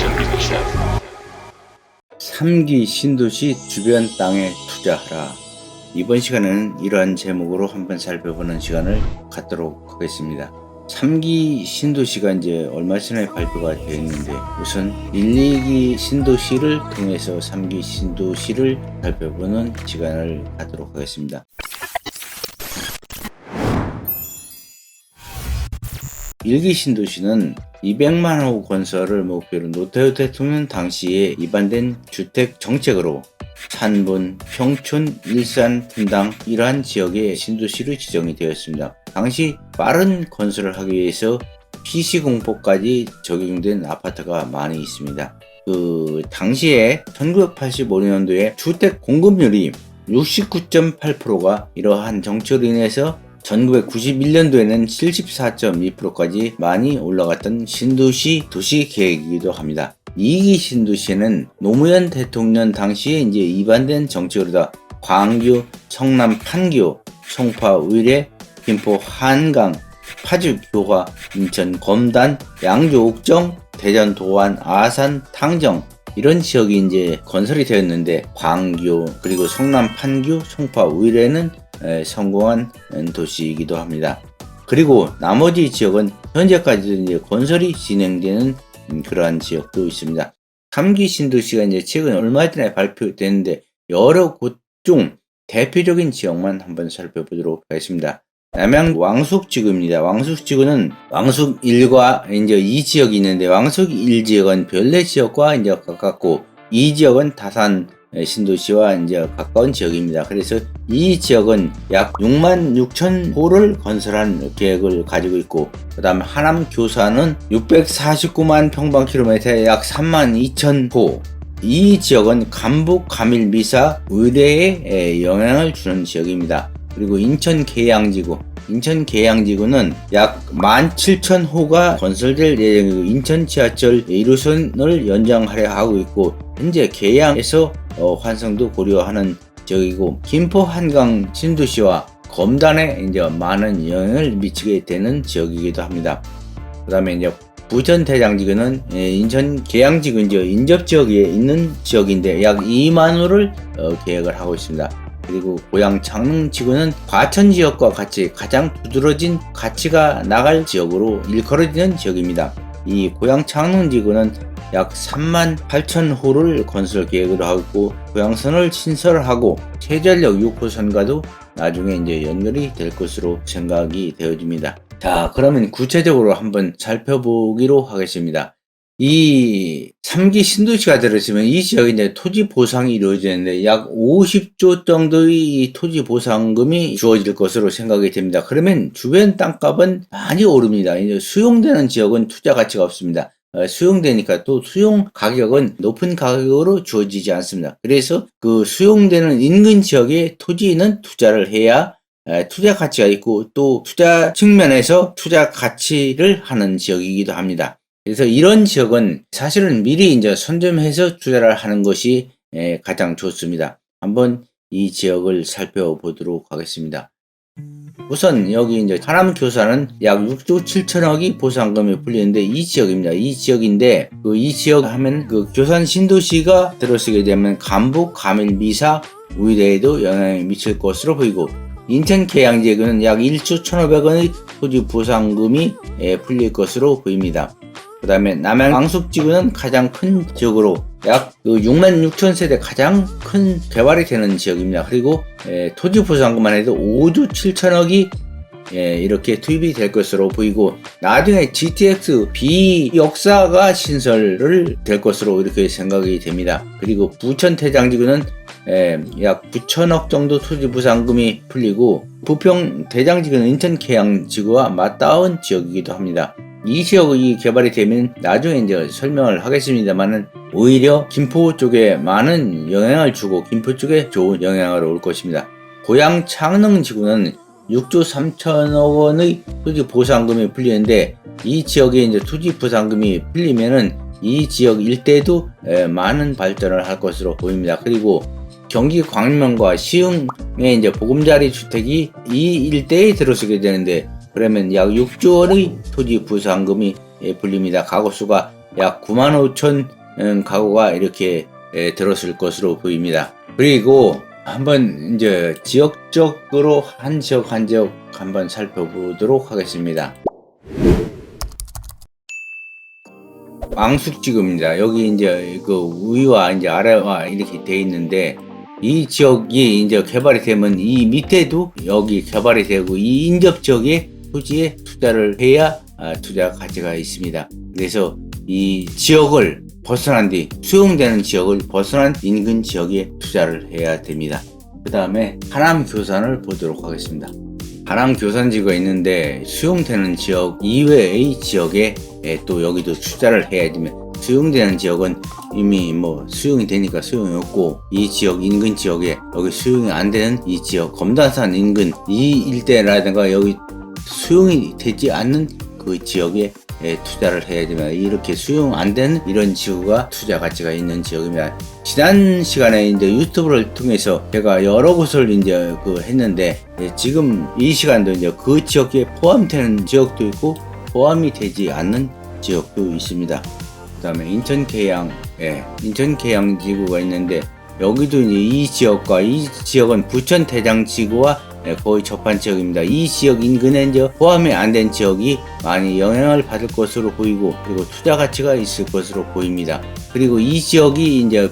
준비되시나? 3기 신도시 주변 땅에 투자하라. 이번 시간은 이러한 제목으로 한번 살펴보는 시간을 갖도록 하겠습니다. 3기 신도시가 이제 얼마 전에 발표가 되어 있는데 우선 1, 2기 신도시를 통해서 3기 신도시를 살펴보는 시간을 갖도록 하겠습니다. 1기 신도시는 200만 호 건설을 목표로 노태우 대통령 당시에 입안된 주택 정책으로 산본, 평촌, 일산, 분당 이러한 지역의 신도시로 지정이 되었습니다. 당시 빠른 건설을 하기 위해서 PC공포까지 적용된 아파트가 많이 있습니다. 그 당시에 1985년도에 주택 공급률이 69.8%가 이러한 정책으로 인해서 1991년도에는 74.2%까지 많이 올라갔던 신도시 도시 계획이기도 합니다. 2기 신도시에는 노무현 대통령 당시에 이제 입안된 정책으로다 광주, 성남 판교, 송파 의뢰, 김포 한강, 파주 교화, 인천 검단, 양주 옥정, 대전 도안, 아산, 탕정 이런 지역이 이제 건설이 되었는데 광교 그리고 성남 판교, 송파 의뢰는 에, 성공한 도시이기도 합니다. 그리고 나머지 지역은 현재까지도 이제 건설이 진행되는 음, 그러한 지역도 있습니다. 3기 신도시가 이제 최근 얼마 전에 발표됐는데 여러 곳중 대표적인 지역만 한번 살펴보도록 하겠습니다. 남양 왕숙지구입니다. 왕숙지구는 왕숙 1과 이제 2 지역이 있는데 왕숙 1 지역은 별내 지역과 이제 가깝고 2 지역은 다산 신도시와 이제 가까운 지역입니다. 그래서 이 지역은 약 6만 6천 호를 건설한 계획을 가지고 있고, 그 다음에 하남 교사는 649만 평방킬로미터에 약 3만 2천 호. 이 지역은 간북, 가밀, 미사, 의뢰에 영향을 주는 지역입니다. 그리고 인천 계양지구. 인천 계양지구는 약 17,000호가 건설될 예정이고 인천 지하철 1호선을 연장하려 하고 있고 현재 계양에서 어, 환성도 고려하는 지역이고 김포 한강 신도시와 검단에 이제 많은 영향을 미치게 되는 지역이기도 합니다. 그 다음에 이제 부천 대장지구는 예, 인천 계양지구 인접 지역에 있는 지역인데 약 2만 호를 어, 계획을 하고 있습니다. 그리고 고양 창릉지구는 과천 지역과 같이 가장 두드러진 가치가 나갈 지역으로 일컬어지는 지역입니다. 이 고양 창릉지구는 약 3만 8천 호를 건설 계획으로 하고 고양선을 신설하고 최전력 6호선과도 나중에 이제 연결이 될 것으로 생각이 되어집니다. 자, 그러면 구체적으로 한번 살펴보기로 하겠습니다. 이 3기 신도시가 들어있으면 이 지역에 이제 토지 보상이 이루어지는데 약 50조 정도의 이 토지 보상금이 주어질 것으로 생각이 됩니다. 그러면 주변 땅값은 많이 오릅니다. 이제 수용되는 지역은 투자 가치가 없습니다. 어, 수용되니까 또 수용 가격은 높은 가격으로 주어지지 않습니다. 그래서 그 수용되는 인근 지역에 토지는 투자를 해야 에, 투자 가치가 있고 또 투자 측면에서 투자 가치를 하는 지역이기도 합니다. 그래서 이런 지역은 사실은 미리 이제 선점해서 투자를 하는 것이 에, 가장 좋습니다. 한번 이 지역을 살펴보도록 하겠습니다. 우선 여기 이제 하남 교사는 약 6조 7천억이 보상금이 풀리는데 이 지역입니다. 이 지역인데 그 이 지역 하면 그 교산 신도시가 들어서게 되면 간북, 가밀, 미사, 우이대에도 영향이 미칠 것으로 보이고 인천 계양 지역은 약 1조 1,500원의 토지 보상금이 예, 풀릴 것으로 보입니다. 그 다음에 남양 왕숙지구는 가장 큰 지역으로 약 6만 6천 세대 가장 큰 개발이 되는 지역입니다. 그리고 에, 토지 보상금만 해도 5조 7천억이 예, 이렇게 투입이 될 것으로 보이고 나중에 GTX B 역사가 신설을 될 것으로 이렇게 생각이 됩니다. 그리고 부천 대장지구는 예, 약 9천억 정도 토지 보상금이 풀리고 부평 대장지구는 인천 계양지구와 맞닿은 지역이기도 합니다. 이 지역이 개발이 되면 나중에 이제 설명을 하겠습원은 오히려 김포 쪽에 많은 영향을 주고 김포 쪽에 좋은 영향을 올 것입니다. 고양 창릉 지구는 6조 3천억 원의 토지 보상금이 풀리는데 이 지역에 이제 토지 보상금이 풀리면은 이 지역 일대도 많은 발전을 할 것으로 보입니다. 그리고 경기 광명과 시흥의 이제 보금자리 주택이 이 일대에 들어서게 되는데 그러면 약 6조 원의 토지 부상금이 풀립니다. 가구수가 약 9만 5천 음, 가구가 이렇게 에, 들었을 것으로 보입니다. 그리고 한번 이제 지역적으로 한 지역 한 지역 한번 살펴보도록 하겠습니다. 왕숙지구입니다. 여기 이제 그 위와 이제 아래와 이렇게 돼 있는데 이 지역이 이제 개발이 되면 이 밑에도 여기 개발이 되고 이 인접 지역에 토지에 투자를 해야 아, 투자 가치가 있습니다. 그래서 이 지역을 벗어난 뒤 수용되는 지역을 벗어난 인근 지역에 투자를 해야 됩니다. 그 다음에 하남 교산을 보도록 하겠습니다. 하남 교산지구가 있는데 수용되는 지역 이외의 지역에 예, 또 여기도 투자를 해야 되면 수용되는 지역은 이미 뭐 수용이 되니까 소용이 없고 이 지역 인근 지역에 여기 수용이 안 되는 이 지역 검단산 인근 이 일대라든가 여기 수용이 되지 않는 그 지역에 예, 투자를 해야 됩니다. 이렇게 수용 안 되는 이런 지구가 투자 가치가 있는 지역입니다. 지난 시간에 이제 유튜브를 통해서 제가 여러 곳을 이제 그 했는데 예, 지금 이 시간도 이제 그 지역에 포함되는 지역도 있고 포함이 되지 않는 지역도 있습니다. 그 다음에 인천 계양, 예, 인천 계양 지구가 있는데 여기도 이제 이 지역과 이 지역은 부천 대장 지구와 예, 거의 접한 지역입니다. 이 지역 인근에 이제 포함이 안 된 지역이 많이 영향을 받을 것으로 보이고 그리고 투자 가치가 있을 것으로 보입니다. 그리고 이 지역이 이제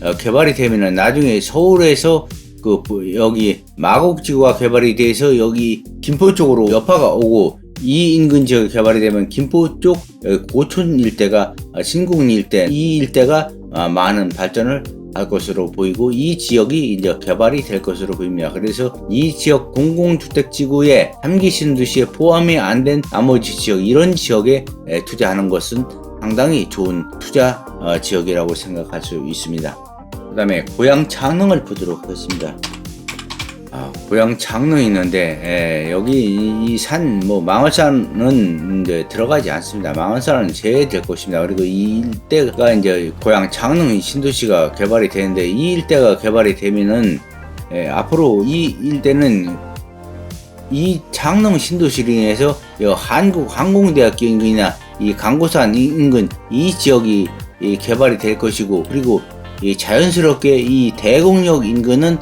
어, 개발이 되면은 나중에 서울에서 그 부- 여기 마곡지구가 개발이 돼서 여기 김포 쪽으로 여파가 오고 이 인근 지역이 개발이 되면 김포 쪽 여기 고촌 일대가 아, 신궁 일대 이 일대가 아, 많은 발전을 할 것으로 보이고 이 지역이 이제 개발이 될 것으로 보입니다. 그래서 이 지역 공공주택지구에 3기 신도시에 포함이 안 된 나머지 지역 이런 지역에 에, 투자하는 것은 상당히 좋은 투자 어, 지역이라고 생각할 수 있습니다. 그 다음에 고향 창릉을 보도록 하겠습니다. 아, 고향 창릉이 있는데 예, 여기 이 산 뭐 망월산은 이제 들어가지 않습니다. 망월산은 제외될 것입니다. 그리고 이 일대가 이제 고향 창릉 신도시가 개발이 되는데 이 일대가 개발이 되면은 예, 앞으로 이 일대는 이 인해서 이 한국 항공대학교 인근이나 이 강고산 인근 이 지역이 이 개발이 될 것이고 그리고 이 자연스럽게 이 대곡역 인근은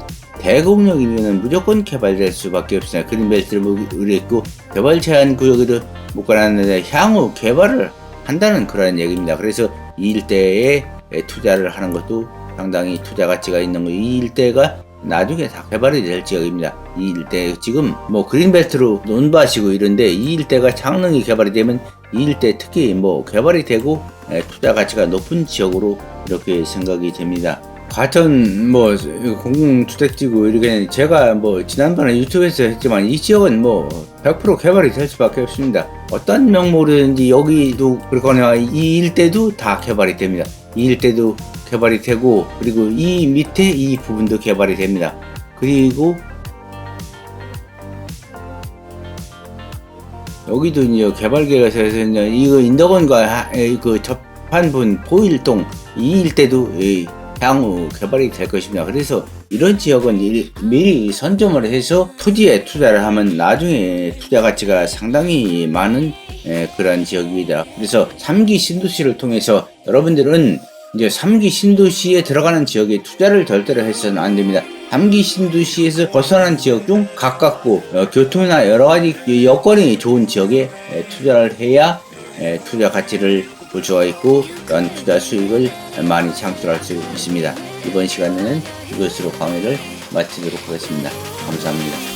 인근은 무조건 개발될 수밖에 없습니다. 그린벨트를 의뢰했고 개발 제한 구역에도 못 가놨는데 향후 개발을 한다는 그런 얘기입니다. 그래서 이 일대에 투자를 하는 것도 상당히 투자 가치가 있는 거. 이 일대가 나중에 다 개발이 될 지역입니다. 이 일대 지금 뭐 그린벨트로 논밭이고 이런데 이 일대가 창릉이 개발이 되면 이 일대 특히 뭐 개발이 되고 에, 투자 가치가 높은 지역으로 이렇게 생각이 됩니다. 과천 뭐 공공주택지구 이렇게 제가 뭐 지난번에 유튜브에서 했지만 이 지역은 뭐 100% 개발이 될 수밖에 없습니다. 어떤 명목이든지 여기도 그렇거나 이 일대도 다 개발이 됩니다. 이 일대도 개발이 되고 그리고 이 밑에 이 부분도 개발이 됩니다. 그리고 여기도 이제 개발 계획에서 이제 이거 인덕원과 그 접한 분 보일동 이 일대도 이 향후 개발이 될 것입니다. 그래서 이런 지역은 이- 미리 선점을 해서 토지에 투자를 하면 나중에 투자 가치가 상당히 많은 에, 그런 지역입니다. 그래서 3기 신도시를 통해서 여러분들은 이제 3기 신도시에 들어가는 지역에 투자를 절대로 해서는 안 됩니다. 3기 신도시에서 벗어난 지역 중 가깝고 어, 교통이나 여러 가지 여건이 좋은 지역에 에, 투자를 해야 에, 투자 가치를 볼 수가 있고 또한 투자 수익을 많이 창출할 수 있습니다. 이번 시간에는 이것으로 강의를 마치도록 하겠습니다. 감사합니다.